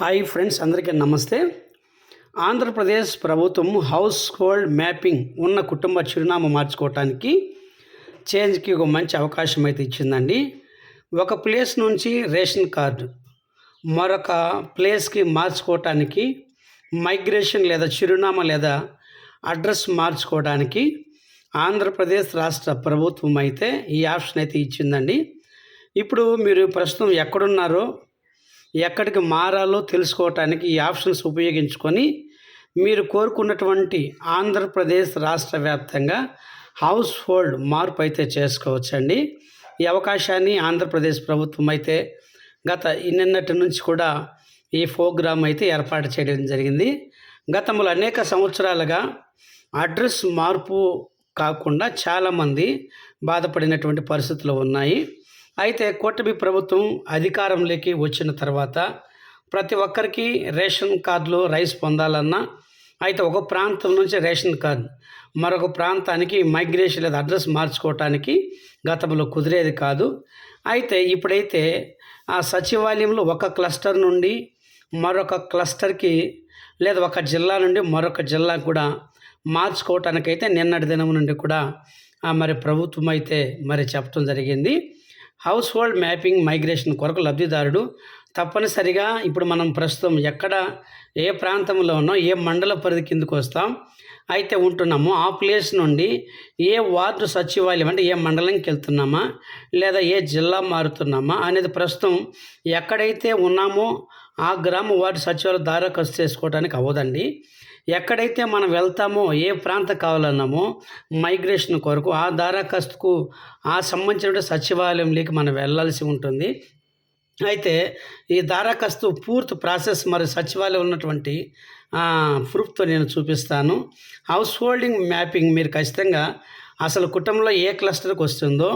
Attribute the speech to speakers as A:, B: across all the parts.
A: Hi friends అందరికీ నమస్తే. ఆంధ్రప్రదేశ్ ప్రభుత్వం హౌస్ హోల్డ్ మ్యాపింగ్ ఉన్న కుటుంబ చిరునామా మార్చుకోవటానికి చేంజ్కి ఒక మంచి అవకాశం అయితే ఇచ్చిందండి. ఒక ప్లేస్ నుంచి రేషన్ కార్డు మరొక ప్లేస్కి మార్చుకోవటానికి మైగ్రేషన్ లేదా చిరునామా లేదా అడ్రస్ మార్చుకోవడానికి ఆంధ్రప్రదేశ్ రాష్ట్ర ప్రభుత్వం అయితే ఈ ఆప్షన్ అయితే ఇచ్చిందండి. ఇప్పుడు మీరు ప్రస్తుతం ఎక్కడున్నారో ఎక్కడికి మారాలో తెలుసుకోవటానికి ఈ ఆప్షన్స్ ఉపయోగించుకొని మీరు కోరుకున్నటువంటి ఆంధ్రప్రదేశ్ రాష్ట్ర వ్యాప్తంగా హౌస్ హోల్డ్ మార్పు అయితే చేసుకోవచ్చండి. ఈ అవకాశాన్ని ఆంధ్రప్రదేశ్ ప్రభుత్వం అయితే గత నిన్నటి నుంచి కూడా ఈ ప్రోగ్రామ్ అయితే ఏర్పాటు చేయడం జరిగింది. గతంలో అనేక సంవత్సరాలుగా అడ్రస్ మార్పు కాకుండా చాలామంది బాధపడినటువంటి పరిస్థితులు ఉన్నాయి. అయితే కూటమి ప్రభుత్వం అధికారంలోకి వచ్చిన తర్వాత ప్రతి ఒక్కరికి రేషన్ కార్డులో రైస్ పొందాలన్నా అయితే ఒక ప్రాంతం నుంచి రేషన్ కార్డు మరొక ప్రాంతానికి మైగ్రేషన్ లేదా అడ్రస్ మార్చుకోవటానికి గతంలో కుదిరేది కాదు. అయితే ఇప్పుడైతే ఆ సచివాలయంలో ఒక క్లస్టర్ నుండి మరొక క్లస్టర్కి లేదా ఒక జిల్లా నుండి మరొక జిల్లా కూడా మార్చుకోవటానికైతే నిన్నటి దినం నుండి కూడా మరి ప్రభుత్వం అయితే మరి చెప్పడం జరిగింది. హౌస్ హోల్డ్ మ్యాపింగ్ మైగ్రేషన్ కొరకు లబ్ధిదారుడు తప్పనిసరిగా ఇప్పుడు మనం ప్రస్తుతం ఎక్కడ ఏ ప్రాంతంలో ఉన్నాం ఏ మండల పరిధి కిందకు వస్తాం అయితే ఉంటున్నామో. ఆ ప్లేస్ నుండి ఏ వార్డు సచివాలయం అంటే ఏ మండలంకి వెళ్తున్నామా లేదా ఏ జిల్లా మారుతున్నామా అనేది ప్రస్తుతం ఎక్కడైతే ఉన్నామో ఆ గ్రామం వార్డు సచివాలయం దరఖాస్తు చేసుకోవడానికి అవ్వదండి. ఎక్కడైతే మనం వెళ్తామో ఏ ప్రాంతం కావాలన్నామో మైగ్రేషన్ కొరకు ఆ దరఖాస్తుకు ఆ సంబంధించిన సచివాలయంలోకి మనం వెళ్ళాల్సి ఉంటుంది. అయితే ఈ దరఖాస్తు పూర్తి ప్రాసెస్ మరి సచివాలయం ఉన్నటువంటి ప్రూఫ్తో నేను చూపిస్తాను. హౌస్ హోల్డింగ్ మ్యాపింగ్ మీరు ఖచ్చితంగా అసలు కుటుంబంలో ఏ క్లస్టర్కి వస్తుందో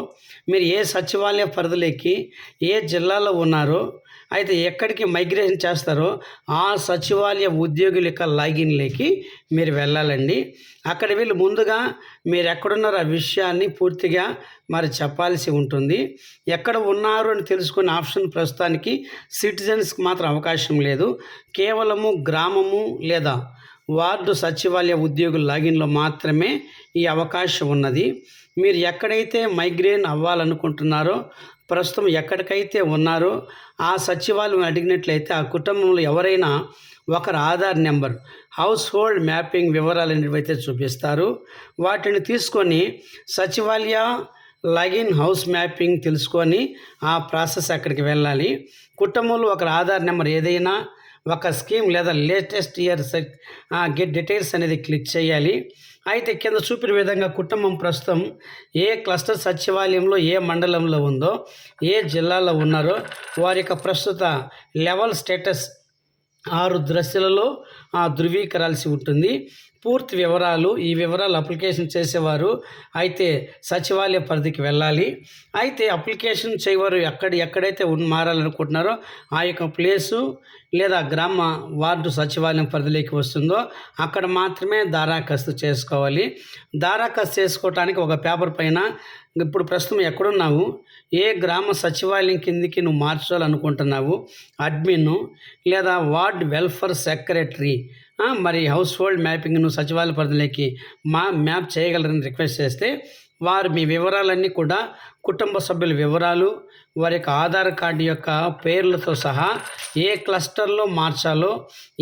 A: మీరు ఏ సచివాలయ పరిధిలోకి ఏ జిల్లాలో ఉన్నారో అయితే ఎక్కడికి మైగ్రేషన్ చేస్తారో ఆ సచివాలయ ఉద్యోగుల యొక్క లాగిన్లోకి మీరు వెళ్ళాలండి. అక్కడ వీళ్ళు ముందుగా మీరు ఎక్కడున్నారో ఆ విషయాన్ని పూర్తిగా మరి చెప్పాల్సి ఉంటుంది. ఎక్కడ ఉన్నారు అని తెలుసుకునే ఆప్షన్ ప్రస్తుతానికి సిటిజన్స్కి మాత్రం అవకాశం లేదు. కేవలము గ్రామము లేదా వార్డు సచివాలయ ఉద్యోగుల లాగిన్లో మాత్రమే ఈ అవకాశం ఉన్నది. మీరు ఎక్కడైతే మైగ్రేన్ అవ్వాలనుకుంటున్నారో ప్రస్తుతం ఎక్కడికైతే ఉన్నారో ఆ సచివాలయం అడిగినట్లయితే ఆ కుటుంబంలో ఎవరైనా ఒకరి Aadhaar number household mapping వివరాలు అనేవైతే అయితే చూపిస్తారు వాటిని తీసుకొని సచివాలయ లాగిన్ హౌస్ మ్యాపింగ్ తెలుసుకొని ఆ ప్రాసెస్ అక్కడికి వెళ్ళాలి. కుటుంబంలో ఒకరి ఆధార్ నెంబర్ ఏదైనా ఒక స్కీమ్ లేదా లేటెస్ట్ ఇయర్ గెట్ డీటెయిల్స్ అనేది క్లిక్ చేయాలి. అయితే కింద చూపిన విధంగా కుటుంబం ప్రస్తుతం ఏ క్లస్టర్ సచివాలయంలో ఏ మండలంలో ఉందో ఏ జిల్లాలో ఉన్నారో వారి యొక్క ప్రస్తుత లెవెల్ స్టేటస్ ఆరు దశలలో ధృవీకరాల్సి ఉంటుంది. పూర్తి వివరాలు ఈ వివరాలు అప్లికేషన్ చేసేవారు అయితే సచివాలయ పరిధికి వెళ్ళాలి. అయితే అప్లికేషన్ చేయవారు ఎక్కడ ఎక్కడైతే మారాలనుకుంటున్నారో ఆ యొక్క ప్లేసు లేదా గ్రామ వార్డు సచివాలయం పరిధిలోకి వస్తుందో అక్కడ మాత్రమే దారాఖాస్తు చేసుకోవాలి. దారాఖాస్తు చేసుకోవటానికి ఒక పేపర్ పైన ఇప్పుడు ప్రస్తుతం ఎక్కడున్నావు? ఏ గ్రామ సచివాలయం కిందికి నువ్వు మార్చాలనుకుంటున్నావు? అడ్మిన్ లేదా వార్డ్ వెల్ఫేర్ సెక్రటరీ. మరి హౌస్ హోల్డ్ మ్యాపింగ్ను సచివాలయ పరిధిలోకి మా మ్యాప్ చేయగలరని రిక్వెస్ట్ చేస్తే వారు మీ వివరాలన్నీ కూడా కుటుంబ సభ్యుల వివరాలు వారి యొక్క ఆధార్ కార్డు యొక్క పేర్లతో సహా ఏ క్లస్టర్లో మార్చాలో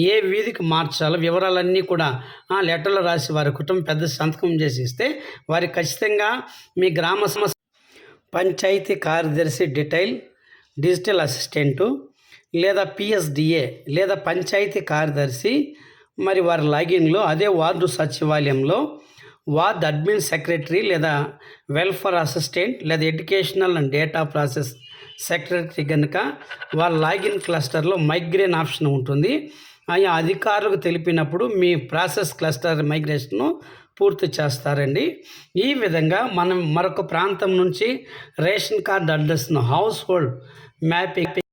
A: ఏ వీధికి మార్చాలో వివరాలన్నీ కూడా ఆ లెటర్లో రాసి వారి కుటుంబ పెద్ద సంతకం చేసి ఇస్తే వారి ఖచ్చితంగా మీ గ్రామ సమస్య పంచాయతీ కార్యదర్శి డీటెయిల్ డిజిటల్ అసిస్టెంటు లేదా పిఎస్డిఏ లేదా పంచాయతీ కార్యదర్శి మరి వారి లాగిన్లో అదే వార్డు సచివాలయంలో వార్డ్ అడ్మిన్ సెక్రటరీ లేదా వెల్ఫేర్ అసిస్టెంట్ లేదా educational and data process secretary కనుక వాళ్ళ లాగిన్ క్లస్టర్లో మైగ్రేన్ ఆప్షన్ ఉంటుంది. ఆయా అధికారులకు తెలిపినప్పుడు మీ ప్రాసెస్ క్లస్టర్ మైగ్రేషన్ను పూర్తి చేస్తారండి. ఈ విధంగా మనం మరొక ప్రాంతం నుంచి రేషన్ కార్డ్ అడ్రస్ను హౌస్ హోల్డ్ మ్యాపింగ్